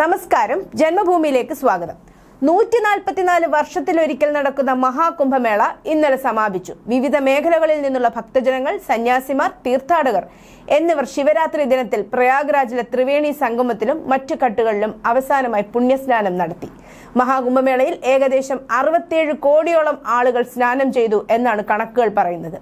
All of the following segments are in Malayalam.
നമസ്കാരം. ജന്മഭൂമിയിലേക്ക് സ്വാഗതം. നൂറ്റി നാൽപ്പത്തിനാല് വർഷത്തിലൊരിക്കൽ നടക്കുന്ന മഹാകുംഭമേള ഇന്നലെ സമാപിച്ചു. വിവിധ മേഖലകളിൽ നിന്നുള്ള ഭക്തജനങ്ങൾ സന്യാസിമാർ തീർത്ഥാടകർ എന്നിവർ ശിവരാത്രി ദിനത്തിൽ പ്രയാഗ്രാജിലെ ത്രിവേണി സംഗമത്തിലും മറ്റു കട്ടുകളിലും അവസാനമായി പുണ്യസ്നാനം നടത്തി. മഹാകുംഭമേളയിൽ ഏകദേശം അറുപത്തിയേഴ് കോടിയോളം ആളുകൾ സ്നാനം ചെയ്തു എന്നാണ് കണക്കുകൾ പറയുന്നത്.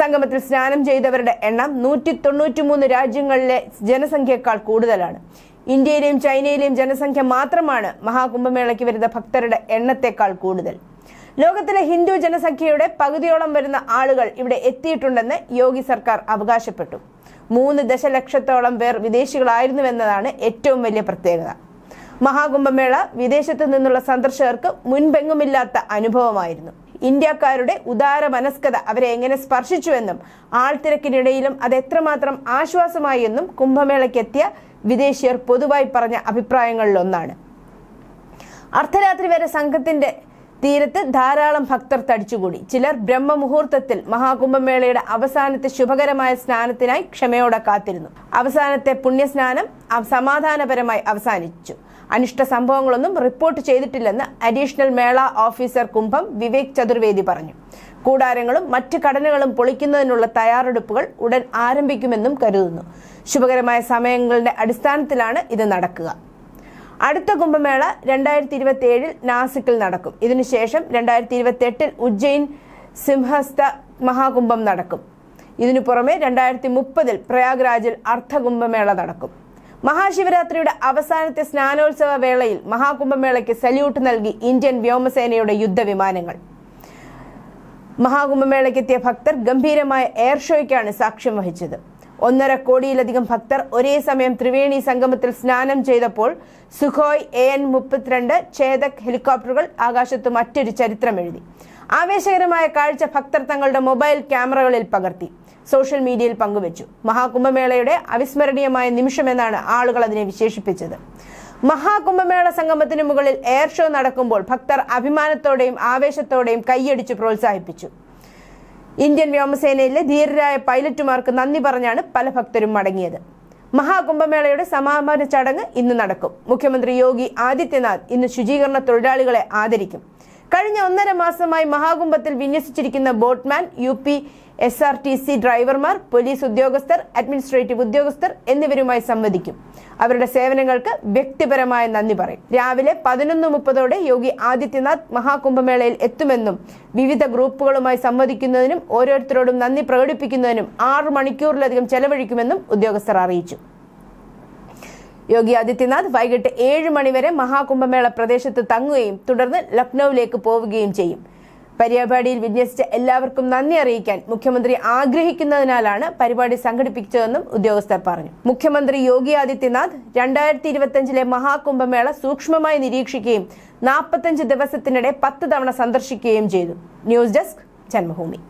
സംഗമത്തിൽ സ്നാനം ചെയ്തവരുടെ എണ്ണം നൂറ്റി തൊണ്ണൂറ്റിമൂന്ന് രാജ്യങ്ങളിലെ ജനസംഖ്യയേക്കാൾ കൂടുതലാണ്. ഇന്ത്യയിലെയും ചൈനയിലെയും ജനസംഖ്യ മാത്രമാണ് മഹാകുംഭമേളയ്ക്ക് വരുന്ന ഭക്തരുടെ എണ്ണത്തെക്കാൾ കൂടുതൽ. ലോകത്തിലെ ഹിന്ദു ജനസംഖ്യയുടെ പകുതിയോളം വരുന്ന ആളുകൾ ഇവിടെ എത്തിയിട്ടുണ്ടെന്ന് യോഗി സർക്കാർ അവകാശപ്പെട്ടു. മൂന്ന് ദശലക്ഷത്തോളം പേർ വിദേശികളായിരുന്നുവെന്നതാണ് ഏറ്റവും വലിയ പ്രത്യേകത. മഹാകുംഭമേള വിദേശത്തു നിന്നുള്ള സന്ദർശകർക്ക് മുൻപെങ്ങുമില്ലാത്ത അനുഭവമായിരുന്നു. ഇന്ത്യക്കാരുടെ ഉദാര മനസ്കത അവരെ എങ്ങനെ സ്പർശിച്ചുവെന്നും ആൾത്തിരക്കിനിടയിലും അത് എത്രമാത്രം ആശ്വാസമായി എന്നും കുംഭമേളയ്ക്കെത്തിയ വിദേശീയർ പൊതുവായി പറഞ്ഞ അഭിപ്രായങ്ങളിലൊന്നാണ് അർദ്ധരാത്രി വരെ സംഘത്തിന്റെ തീരത്ത് ധാരാളം ഭക്തർ തടിച്ചുകൂടി. ചിലർ ബ്രഹ്മമുഹൂർത്തത്തിൽ മഹാകുംഭമേളയുടെ അവസാനത്തെ ശുഭകരമായ സ്നാനത്തിനായി ക്ഷമയോടെ കാത്തിരുന്നു. അവസാനത്തെ പുണ്യസ്നാനം സമാധാനപരമായി അവസാനിച്ചു. അനിഷ്ട സംഭവങ്ങളൊന്നും റിപ്പോർട്ട് ചെയ്തിട്ടില്ലെന്ന് അഡീഷണൽ മേള ഓഫീസർ കുംഭം വിവേക് ചതുർവേദി പറഞ്ഞു. കൂടാരങ്ങളും മറ്റ് കടനകളും പൊളിക്കുന്നതിനുള്ള തയ്യാറെടുപ്പുകൾ ഉടൻ ആരംഭിക്കുമെന്നും കരുതുന്നു. ശുഭകരമായ സമയങ്ങളുടെ അടിസ്ഥാനത്തിലാണ് ഇത് നടക്കുക. അടുത്ത കുംഭമേള രണ്ടായിരത്തി ഇരുപത്തി ഏഴിൽ നാസിക്കിൽ നടക്കും. ഇതിനുശേഷം രണ്ടായിരത്തി ഇരുപത്തി എട്ടിൽ ഉജ്ജയിൻ സിംഹസ്ത മഹാകുംഭം നടക്കും. ഇതിനു പുറമെ രണ്ടായിരത്തി മുപ്പതിൽ പ്രയാഗ്രാജിൽ അർദ്ധകുംഭമേള നടക്കും. മഹാശിവരാത്രിയുടെ അവസാനത്തെ സ്നാനോത്സവ വേളയിൽ മഹാകുംഭമേളയ്ക്ക് സല്യൂട്ട് നൽകി ഇന്ത്യൻ വ്യോമസേനയുടെ യുദ്ധവിമാനങ്ങൾ. മഹാകുംഭമേളയ്ക്കെത്തിയ ഭക്തർ ഗംഭീരമായ എയർ ഷോയ്ക്കാണ് സാക്ഷ്യം വഹിച്ചത്. ഒന്നര കോടിയിലധികം ഭക്തർ ഒരേ സമയം ത്രിവേണി സംഗമത്തിൽ സ്നാനം ചെയ്തപ്പോൾ സുഖോയ് എ എൻ മുപ്പത്തിരണ്ട് ചേതക് ഹെലികോപ്റ്ററുകൾ ആകാശത്ത് മറ്റൊരു ചരിത്രം എഴുതി ആവേശകരമായ കാഴ്ച ഭക്തർ തങ്ങളുടെ മൊബൈൽ ക്യാമറകളിൽ പകർത്തി. സോഷ്യൽ മീഡിയയിൽ പങ്കുവച്ചു. മഹാകുംഭമേളയുടെ അവിസ്മരണീയമായ നിമിഷമെന്നാണ് ആളുകൾ അതിനെ വിശേഷിപ്പിച്ചത്. മഹാകുംഭമേള സംഗമത്തിന് മുകളിൽ എയർ ഷോ നടക്കുമ്പോൾ ഭക്തർ അഭിമാനത്തോടെയും ആവേശത്തോടെയും കൈയടിച്ച് പ്രോത്സാഹിപ്പിച്ചു. ഇന്ത്യൻ വ്യോമസേനയിലെ ധീരരായ പൈലറ്റുമാർക്ക് നന്ദി പറഞ്ഞാണ് പല ഭക്തരും മടങ്ങിയത്. മഹാകുംഭമേളയുടെ സമാപന ചടങ്ങ് ഇന്ന് നടക്കും. മുഖ്യമന്ത്രി യോഗി ആദിത്യനാഥ് ഇന്ന് ശുചീകരണ തൊഴിലാളികളെ ആദരിക്കും. കഴിഞ്ഞ ഒന്നര മാസമായി മഹാകുംഭത്തിൽ വിന്യസിച്ചിരിക്കുന്ന boatman U P S R T C ഡ്രൈവർമാർ പോലീസ് ഉദ്യോഗസ്ഥർ അഡ്മിനിസ്ട്രേറ്റീവ് ഉദ്യോഗസ്ഥർ എന്നിവരുമായി സംവദിക്കും. അവരുടെ സേവനങ്ങൾക്ക് വ്യക്തിപരമായ നന്ദി പറയും. രാവിലെ പതിനൊന്ന് മുപ്പതോടെ യോഗി ആദിത്യനാഥ് മഹാകുംഭമേളയിൽ എത്തുമെന്നും വിവിധ ഗ്രൂപ്പുകളുമായി സംവദിക്കുന്നതിനും ഓരോരുത്തരോടും നന്ദി പ്രകടിപ്പിക്കുന്നതിനും ആറ് മണിക്കൂറിലധികം ചെലവഴിക്കുമെന്നും ഉദ്യോഗസ്ഥർ അറിയിച്ചു. യോഗി ആദിത്യനാഥ് വൈകിട്ട് ഏഴ് മണിവരെ മഹാകുംഭമേള പ്രദേശത്ത് തങ്ങുകയും തുടർന്ന് ലക്നൌവിലേക്ക് പോവുകയും ചെയ്യും. പരിപാടിയിൽ വിന്യസിച്ച എല്ലാവർക്കും നന്ദി അറിയിക്കാൻ മുഖ്യമന്ത്രി ആഗ്രഹിക്കുന്നതിനാലാണ് പരിപാടി സംഘടിപ്പിച്ചതെന്നും ഉദ്യോഗസ്ഥർ പറഞ്ഞു. മുഖ്യമന്ത്രി യോഗി ആദിത്യനാഥ് രണ്ടായിരത്തി ഇരുപത്തിയഞ്ചിലെ മഹാകുംഭമേള സൂക്ഷ്മമായി നിരീക്ഷിക്കുകയും നാൽപ്പത്തഞ്ച് ദിവസത്തിനിടെ പത്ത് തവണ സന്ദർശിക്കുകയും ചെയ്തു. News desk Janmabhumi.